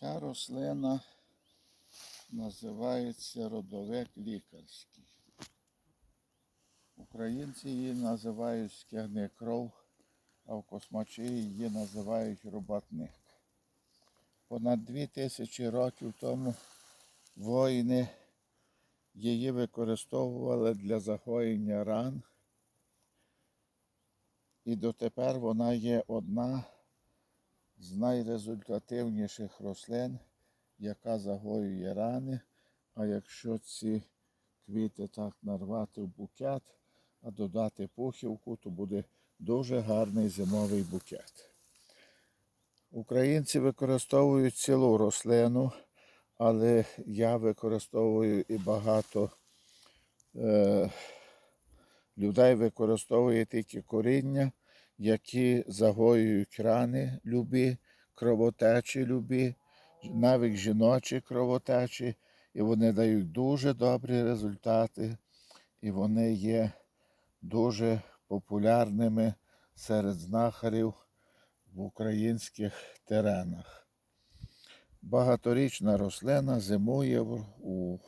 Ця рослина називається родовик лікарський. Українці її називають стягни кров, а в космачі її називають роботник. Понад дві тисячі років тому воїни її використовували для загоєння ран. І дотепер вона є одна з найрезультативніших рослин, яка загоює рани. А якщо ці квіти так нарвати в букет, а додати пухівку, то буде дуже гарний зимовий букет. Українці використовують цілу рослину, але я використовую і багато е, людей використовує тільки коріння, які загоюють рани любі, кровотечі любі, навіть жіночі кровотечі, і вони дають дуже добрі результати, і вони є дуже популярними серед знахарів в українських теренах. Багаторічна рослина зимує у,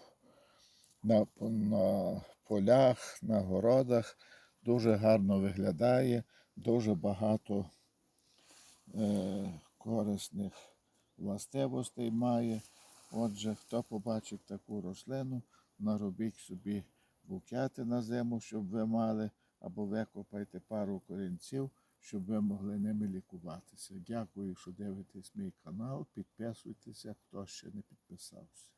на, на полях, на городах, дуже гарно виглядає, дуже багато е, корисних властивостей має. Отже, хто побачить таку рослину, наробіть собі букети на зиму, щоб ви мали, або викопайте пару корінців, щоб ви могли ними лікуватися. Дякую, що дивитесь мій канал. Підписуйтеся, хто ще не підписався.